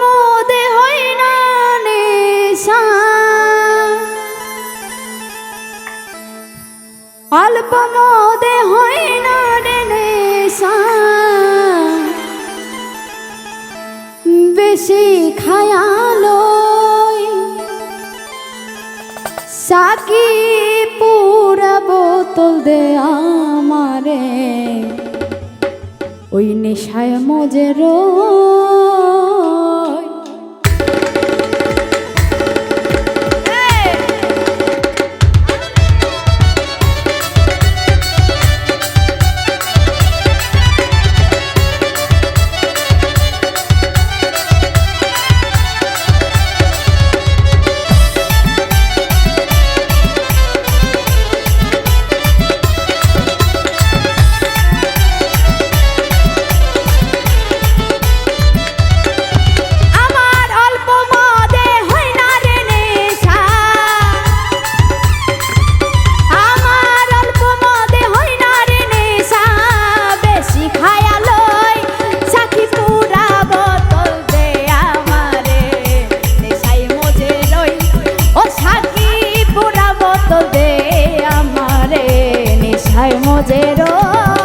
মোদে হয় না নেশা। অল্প মোদে হয় না বেশি খায়ালো সাকি পুরা বোতল দে আমারে। ওই নেশায় মজের আমার নেশাই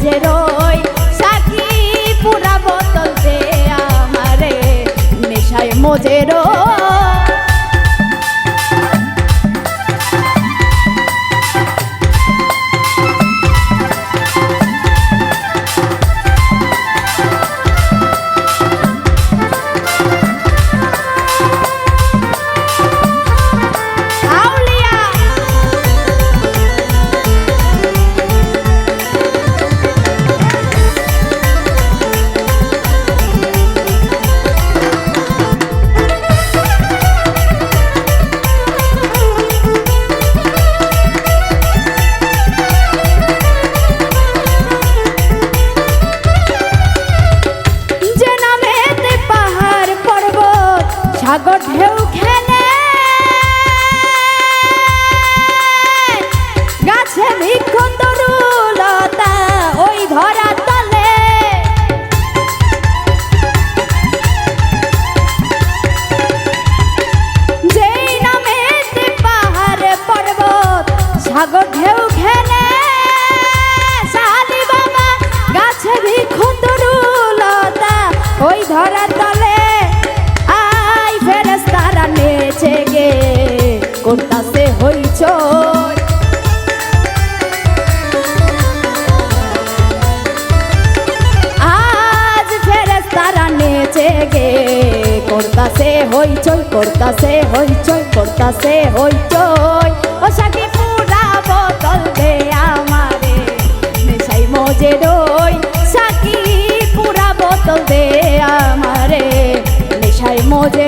মজে রই সাকি পুরা বদলতে আমারে নেশায় মজে সাগর ঢেউ খেলে শালি বাবা, গাছে বৃক্ষ তরুলতা ওই ধরা তলে আই নেচে গে করতাছে হইচই? আজ ফেরেশতারা নেচে গে করতাছে হইচই ও সাকি মজে রই সাকি পুরা বোতল দে আমারে নেশাই মজে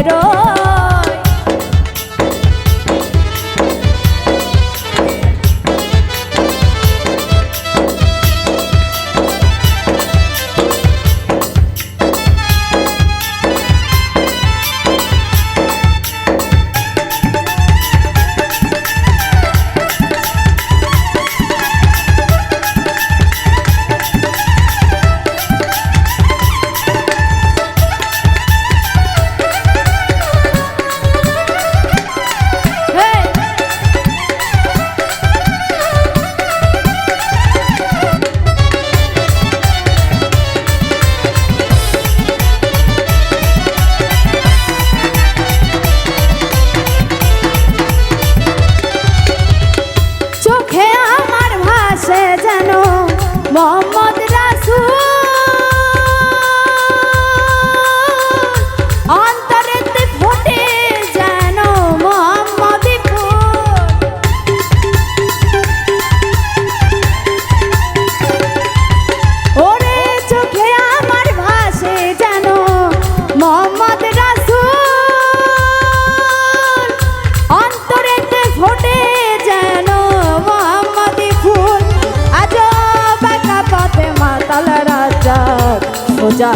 ya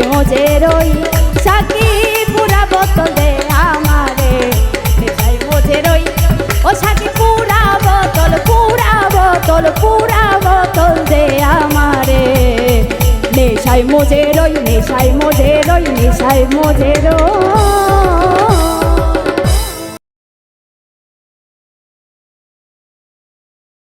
নেশায় মজে রই সাকি পুরা বোতল দে আমারে। নেশায় মজে রই ও সাকি পুরা বোতল পুরা বোতল পুরা বোতল দে আমারে। নেশায় মজে রই নেশায় মজে রই নেশায় মজে রই